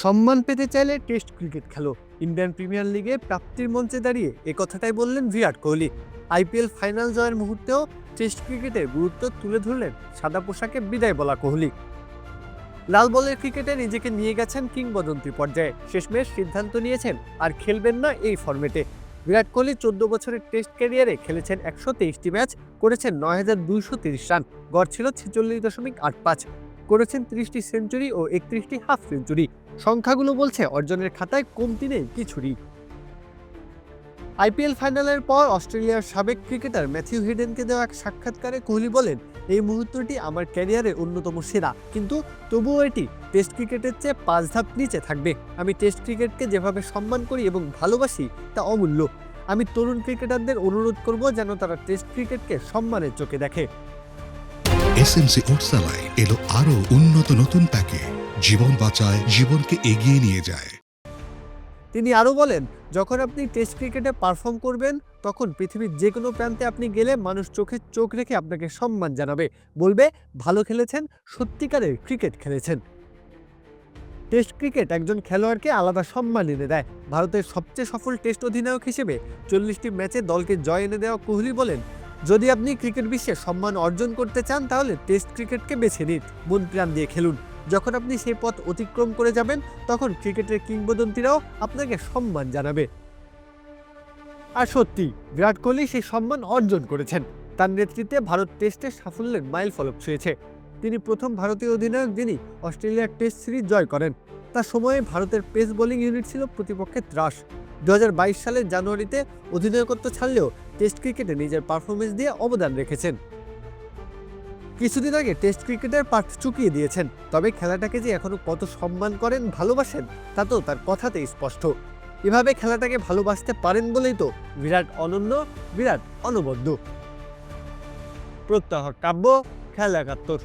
সম্মান পেতে চাইলে টেস্ট ক্রিকেট খেলো। ইন্ডিয়ান প্রিমিয়ার লিগে প্রাপ্তির মঞ্চে দাঁড়িয়ে এ কথাটাই বললেন বিরাট কোহলি। আইপিএল ফাইনাল জয়ের মুহূর্তেও টেস্ট ক্রিকেটের গুরুত্ব তুলে ধরলেন সাদা পোশাকে বিদায় বলা কোহলি। লাল বলের ক্রিকেটে নিজেকে নিয়ে গেছেন কিংবদন্তি পর্যায়ে। শেষমেশ সিদ্ধান্ত নিয়েছেন, আর খেলবেন না এই ফরম্যাটে। বিরাট কোহলি চোদ্দ বছরের টেস্ট ক্যারিয়ারে খেলেছেন একশো তেইশটি ম্যাচ, করেছেন নয় হাজার দুইশো তিরিশ রান। গড় ছিল ছেচল্লিশ দশমিক আট পাঁচ। করেছেন ত্রিশটি সেঞ্চুরি ও একত্রিশটি হাফ সেঞ্চুরি। সংখ্যাগুলো বলছে অর্জনের খাতায় কমতি নেই কিছুরই। আইপিএল ফাইনালের পর অস্ট্রেলিয়ার সাবেক ক্রিকেটার ম্যাথিউ হিডেনকে দেওয়া এক সাক্ষাৎকারে কোহলি বলেন, এই মুহূর্তটি আমার ক্যারিয়ারের অন্যতম সেরা, কিন্তু তবুও এটি টেস্ট ক্রিকেটের চেয়ে পাঁচ ধাপ নিচে থাকবে। আমি টেস্ট ক্রিকেটকে যেভাবে সম্মান করি এবং ভালোবাসি, তা অমূল্য। আমি তরুণ ক্রিকেটারদের অনুরোধ করব যেন তারা টেস্ট ক্রিকেটকে সম্মানের চোখে দেখে। এসএমসি ওটসালাই এলো আরও উন্নত নতুন প্যাকে। জীবন বাঁচায়, জীবনকে এগিয়ে নিয়ে যায়। তিনি আরও বলেন, যখন আপনি টেস্ট ক্রিকেটে পারফর্ম করবেন, তখন পৃথিবীর যে কোনো প্রান্তে আপনি গেলে মানুষ চোখে চোখ রেখে আপনাকে সম্মান জানাবে। বলবে, ভালো খেলেছেন, সত্যিকারের ক্রিকেট খেলেছেন। টেস্ট ক্রিকেট একজন খেলোয়াড়কে আলাদা সম্মান এনে দেয়। ভারতের সবচেয়ে সফল টেস্ট অধিনায়ক হিসেবে চল্লিশটি ম্যাচে দলকে জয় এনে দেওয়া কোহলি বলেন যদি আপনি ক্রিকেট বিশ্বে সম্মান অর্জন করতে চান, তাহলে টেস্ট ক্রিকেটকে বেছে নিন। মন প্রাণ দিয়ে খেলুন। যখন আপনি সেই পথ অতিক্রম করে যাবেন, তখন ক্রিকেটের কিংবদন্তিরাও আপনাকে সম্মান জানাবে। আর সত্যি, বিরাট কোহলি সেই সম্মান অর্জন করেছেন। তার নেতৃত্বে ভারত টেস্টে সাফল্যের মাইল ফলক ছুঁয়েছে। তিনি প্রথম ভারতীয় অধিনায়ক যিনি অস্ট্রেলিয়ার টেস্ট সিরিজ জয় করেন। তার সময়ে ভারতের পেস বোলিং ইউনিট ছিল প্রতিপক্ষের ত্রাস। দু হাজার বাইশ সালের জানুয়ারিতে অধিনায়কত্ব ছাড়লেও টেস্ট ক্রিকেটে নিজের পারফরমেন্স দিয়ে অবদান রেখেছেন। কিছুদিন আগে টেস্ট ক্রিকেটের পাঠ চুকিয়ে দিয়েছেন, তবে খেলাটাকে যে এখনও কত সম্মান করেন, ভালোবাসেন, তা তো তার কথাতেই স্পষ্ট। এভাবে খেলাটাকে ভালোবাসতে পারেন বলেই তো বিরাট অনন্য, বিরাট অনবদ্য। প্রত্যাহ কাব্য, খেলা একাত্তর।